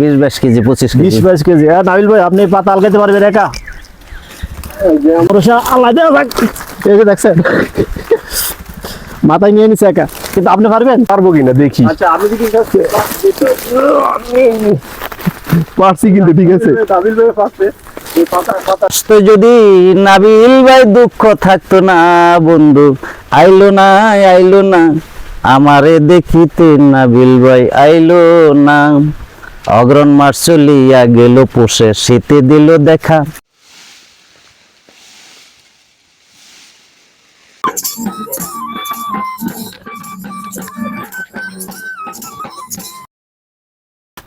বিশ বাইশ কেজি পঁচিশ বিশ বাইশ কেজি। হ্যাঁ নাবিল ভাই আপনি পাতা আলগাতে পারবেন একা? আল্লাহ দেওয়া যাক। এই যে দেখছেন মাথায় নিয়ে নিছে একা। কিন্তু আপনি পারবেন? পারব কিনা দেখি। আচ্ছা আমি যদি পারছি কিন্তু ঠিক আছে। নাবিল ভাই পারছে। এই পাতা পাতা। তো যদি নাবিল ভাই দুঃখ থাকতো না বন্ধু আইলো না আইলো না। আমারে দেখিতে নাবিল ভাই আইলো না। অগ্রণ মাস চলিয়া গেল পোষে শীতে দিল দেখা।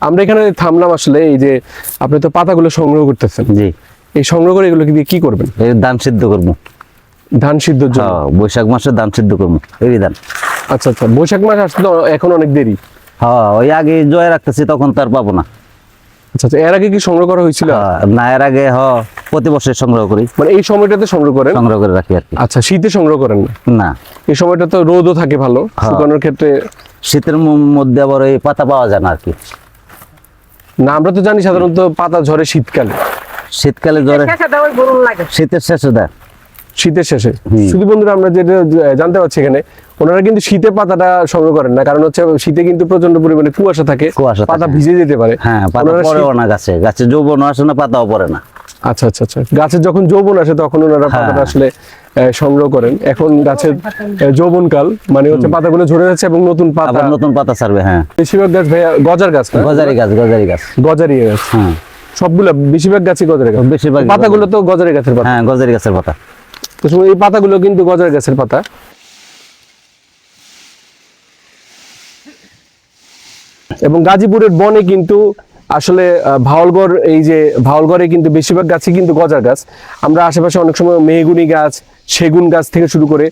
আমরা এখানে থামলাম আসলে এই যে আপনি তো পাতাগুলো সংগ্রহ করতেছেন। জি। এই সংগ্রহ করে এগুলো দিয়ে কি করবেন? ধান সিদ্ধ করব। ধান জন্য? হ্যাঁ বৈশাখ মাসে ধান সিদ্ধ করব। এই ধান। আচ্ছা আচ্ছা বৈশাখ মাস আসতে তো এখন অনেক দেরি। হ্যাঁ ওই আগে জয় রাখতেছি তখন তার পাবো না। আচ্ছা আচ্ছা এর আগে কি সংগ্রহ করা হয়েছিল? হ্যাঁ, না এর আগে হ প্রতি বছর সংগ্রহ করি। মানে এই সময়টাতে সংগ্রহ করেন? সংগ্রহ করে রাখি আর কি। আচ্ছা শীতে সংগ্রহ করেন না? না। এই সময়টা তো রোদও থাকে ভালো হ্যাঁ। শুকানোর ক্ষেত্রে। শীতের মধ্যে আবার ওই পাতা পাওয়া যায় না আর কি। না আমরা তো জানি সাধারণত পাতা ঝরে শীতকালে। শীতকালে জ্বরে শীতের শেষে দেয়। শীতের শেষে। শুধু বন্ধুরা আমরা যেটা জানতে পারছি এখানে ওনারা কিন্তু শীতে পাতাটা সংগ্রহ করেন না কারণ হচ্ছে শীতে কিন্তু প্রচণ্ড পরিমাণে কুয়াশা থাকে কুয়াশা পাতা ভিজে যেতে পারে। হ্যাঁ পাতা ওনারা পড়েও না গাছে গাছে যৌবন আসে না পাতাও পড়ে না। আচ্ছা আচ্ছা আচ্ছা। গাছের যখন যৌবন আসে তখন ওনারা হ্যাঁ। পাতাটা আসলে সংগ্রহ করেন। এখন গাছের যৌবন কাল মানে হচ্ছে পাতাগুলো ঝরে যাচ্ছে এবং নতুন পাতা নতুন পাতা ছাড়বে হ্যাঁ। বেশিরভাগ গাছ ভাইয়া গজার গাছ গজারি গাছ গজারি গাছ। গজারি গাছ। হ্যাঁ। সবগুলো বেশিরভাগ গাছই গজারি গাছ। বেশিরভাগ পাতাগুলো তো গজারি গাছের পাতা। হ্যাঁ গজারি গাছের পাতা। এই পাতাগুলো কিন্তু গজার গাছের পাতা। এবং গাজীপুরের বনে কিন্তু আসলে ভাওলগড়, এই যে ভাওলগড়ে কিন্তু বেশিরভাগ গাছই কিন্তু গজার গাছ। আমরা আশেপাশে অনেক সময় মেহগুনি গাছ, সেগুন গাছ থেকে শুরু করে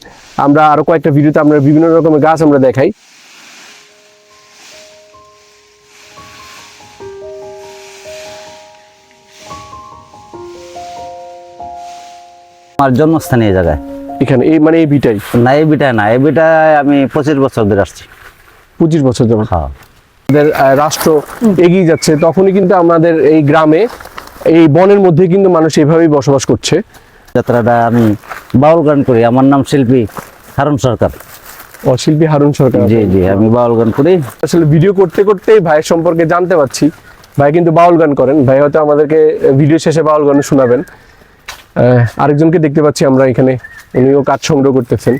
আমরা আরও কয়েকটা ভিডিওতে আমরা বিভিন্ন রকমের গাছ আমরা দেখাই। আমার জন্মস্থান এই জায়গায়। এখানে এই মানে এই ভিটাই না এই বিটায় না এই বিটায় আমি পঁচিশ বছর ধরে আসছি। পঁচিশ বছর যাবত হ্যাঁ। আমাদের রাষ্ট্র এগিয়ে যাচ্ছে তখনই কিন্তু আমাদের এই গ্রামে এই বনের মধ্যে কিন্তু মানুষ এইভাবেই বসবাস করছে। যাত্রাটা আমি বাউল গান করি আমার নাম শিল্পী হারুন সরকার। অশিল্পী হারুন সরকার। জি জি আমি বাউল গান করি। আসলে ভিডিও করতে করতেই ভাইয়ের সম্পর্কে জানতে পারছি। ভাই কিন্তু বাউল গান করেন ভাই হয়তো আমাদেরকে ভিডিও শেষে বাউল গান শোনাবেন। আরেকজনকে দেখতে পাচ্ছি আমরা এখানে। উনিও কাজ সংগ্রহ করতেছেন।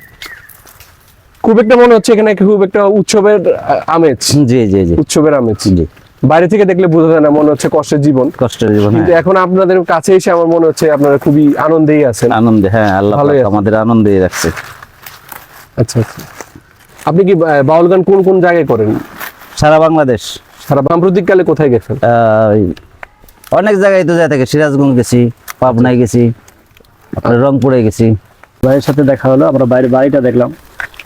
খুব একটা মনে হচ্ছে এখানে খুব একটা উৎসবের আমেজ। জি জি জি। উৎসবের আমেজ। জি। বাইরে থেকে দেখলে বোঝা যায় না মনে হচ্ছে কষ্টের জীবন। কষ্টের জীবন কিন্তু হ্যাঁ। এখন আপনাদের কাছে এসে আমার মনে হচ্ছে আপনারা খুবই আনন্দেই আছেন। আনন্দে হ্যাঁ আল্লাহ আমাদের আনন্দেই রাখছে। আচ্ছা আচ্ছা। আপনি কি বাউল গান কোন কোন জায়গায় করেন? সারা বাংলাদেশ। সারা সাম্প্রতিককালে কোথায় গেছেন? অনেক জায়গায় তো যাই থাকে সিরাজগঞ্জ গেছি পাবনায় গেছি। রংপুরে গেছি। ভাইয়ের সাথে দেখা হলো, আমরা বাইরে বাড়িটা দেখলাম।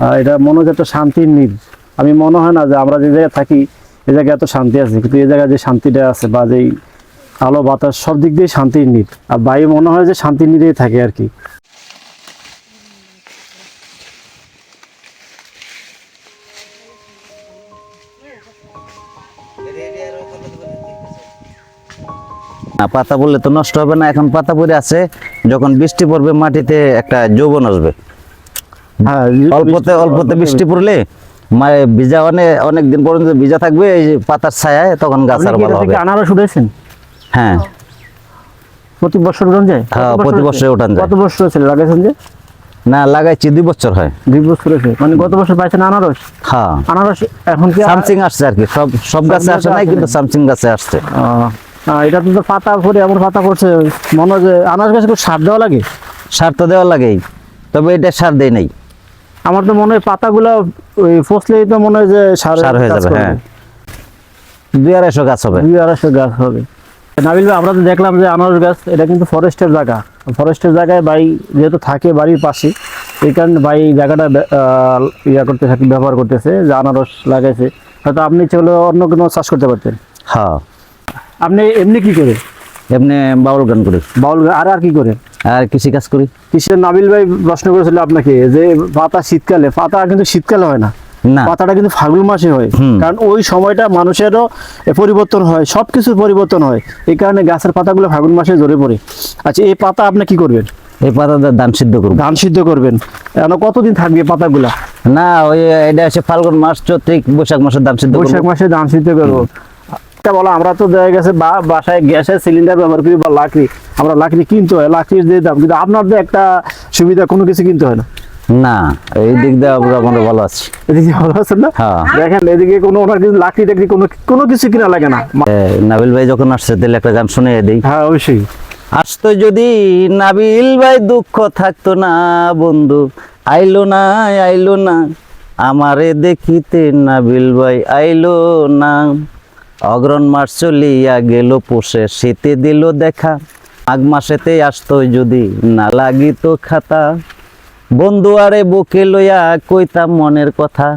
আর এটা মনে হচ্ছে একটা শান্তির নীল। আমি মনে হয় না যে আমরা যে জায়গায় থাকি, এ জায়গায় এত শান্তি আছে, কিন্তু এ জায়গায় যে শান্তিটা আছে বা যেই আলো বাতাস, সব দিক দিয়ে শান্তির নীল। আর বাইরে মনে হয় যে শান্তির নীলেই থাকে আর কি। পাতা পড়লে তো নষ্ট হবে না। এখন পাতা পড়ে আছে যখন বৃষ্টি পড়বে মাটিতে একটা যৌবন আসবে। হ্যাঁ অল্পতে অল্পতে বৃষ্টি পড়লে মানে ভিজা অনেক অনেক দিন পর্যন্ত ভিজা থাকবে এই পাতার ছায়ায় তখন গাছ আর ভালো হবে। আনারস উঠেছেন হ্যাঁ। প্রতি বছর উঠান যায়? হ্যাঁ, প্রতি বছর উঠান যায়। কত বছর ছিল লাগাইছেন যে? না লাগাইছি দুই বছর হয়। দুই বছর হয়েছে। মানে গত বছর পাইছেন আনারস? হ্যাঁ। আনারস এখন কি সামসিং আসছে আর কি। সব সব গাছে আসে নাই কিন্তু। সামসিং গাছে আসছে। এটা তো পাতা পরে এমন পাতা করছে মনে হয় যে আনারস গাছে সার দেওয়া লাগে? সার তো দেওয়া লাগেই তবে এটা সার দেয় নাই। আমার তো মনে হয় পাতাগুলো ওই ফসলেই তো মনে হয় যে সার সার হয়ে যাবে হ্যাঁ। দুই আড়াইশো গাছ হবে। দুই আড়াইশো গাছ হবে। নাবিল ভাই আমরা তো দেখলাম যে আনারস গাছ এটা কিন্তু ফরেস্টের জায়গা। ফরেস্টের জায়গায় বাই যেহেতু থাকে বাড়ির পাশে এই কারণে এই জায়গাটা ইয়া করতে থাকে ব্যবহার করতেছে যে আনারস লাগাইছে। হয়তো আপনি চলে অন্য কোনো চাষ করতে পারতেন। হ্যাঁ। আপনি এমনি কি করে? এমনি বাউল গান করি। বাউল গান আর আর কি করে? আর কৃষি কাজ করি। কিসের? নাবিল ভাই প্রশ্ন করেছিল আপনাকে যে পাতা শীতকালে পাতা কিন্তু শীতকালে হয় না। না। পাতাটা কিন্তু ফাল্গুন মাসে হয়। কারণ ওই সময়টা মানুষেরও পরিবর্তন হয় সব কিছুর পরিবর্তন হয়। এই কারণে গাছের পাতাগুলো ফাগুন মাসে ঝরে পড়ে। আচ্ছা এই পাতা আপনি কি করবেন? এই পাতাটা ধান সিদ্ধ করব। ধান সিদ্ধ করবেন। এখন কতদিন থাকবে পাতাগুলা? না ওই এটা হচ্ছে ফাল্গুন মাস চৈত্রিক বৈশাখ মাসের ধান সিদ্ধ বৈশাখ মাসে ধান সিদ্ধ করব। তা বলো আমরা তো দেখা গেছে বা বাসায় গ্যাসের সিলিন্ডার ব্যবহার করি বা লাকড়ি। আমরা লাকড়ি কিনতে হয় লাকড়ির যে দাম। কিন্তু আপনাদের একটা সুবিধা কোনো কিছু কিনতে হয় না? না এই দিক দিয়ে আমরা আমরা ভালো আছি। এদিকে ভালো আছেন না? হ্যাঁ। দেখেন এদিকে কোনো ওনার কিছু লাকড়ি টাকড়ি কোনো কোনো কিছু কিনা লাগে না। নাবিল ভাই যখন আসছে তাহলে একটা গান শুনে দিই। হ্যাঁ অবশ্যই। আসতো যদি নাবিল ভাই দুঃখ থাকতো না বন্ধু। আইলো না আইলো না। আমারে দেখিতে নাবিল ভাই আইলো না। অগ্রণ মাস চলিয়া গেল পোষে, শীতে দিল দেখা। মাঘ মাসেতে আসতো যদি না লাগিত খাতা। বন্ধু আরে বুকে লইয়া কইতাম মনের কথা।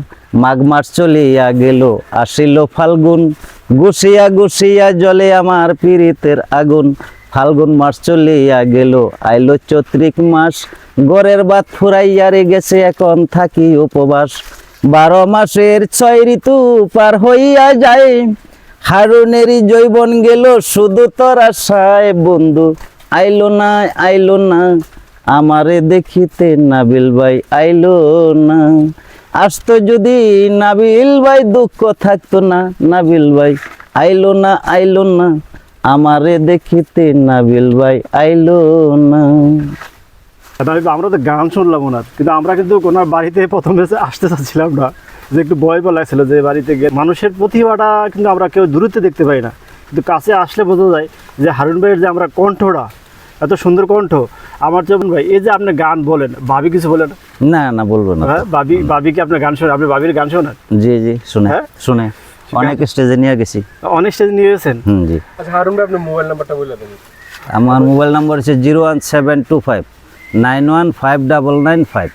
মাঘ মাস চলিয়া গেল, আসিল ফাল্গুন। গুছিয়া গুছিয়া জলে আমার পীড়িতের আগুন। ফাল্গুন মাস চলিয়া গেল, আইলো চৈত্রিক মাস। গড়ের বাদ ফুরাইয়া রে গেছে এখন থাকি উপবাস। বারো মাসের ছয় ঋতু পার হইয়া যায়। হারুনেরই জৈবন গেল, শুধু তোর আশায় বন্ধু। আইলো না আইলো না, আমারে দেখিতে নাবিল ভাই আইলো না। আসতো যদি নাবিল ভাই, দুঃখ থাকতো না নাবিল ভাই। আইলো না আইলো না, আমারে দেখিতে নাবিল ভাই আইলো না। আমরা তো গান শুনলাম ওনার, কিন্তু আমরা কিন্তু ওনার বাড়িতে প্রথমে আসতে চাচ্ছিলাম না। যে একটু ভয় ভয় লাগছিল যে বাড়িতে গিয়ে। মানুষের প্রতিভাটা কিন্তু আমরা কেউ দূরত্বে দেখতে পাই না। কিন্তু কাছে আসলে বোঝা যায় যে হারুন ভাইয়ের যে আমরা কণ্ঠটা এত সুন্দর কণ্ঠ আমার যেমন ভাই এই যে আপনি গান বলেন ভাবি কিছু বলেন? না না বলব না। হ্যাঁ ভাবি ভাবিকে আপনার গান শোনেন আপনি ভাবির গান শোনেন? জি জি শুনে হ্যাঁ? শুনে। অনেক স্টেজে নিয়ে গেছি। অনেক স্টেজে নিয়ে গেছেন? হুম জি। আচ্ছা হারুন ভাই আপনার মোবাইল নাম্বারটা বলে দেন। আমার মোবাইল নাম্বার হচ্ছে zero one seven two five nine one five double nine five.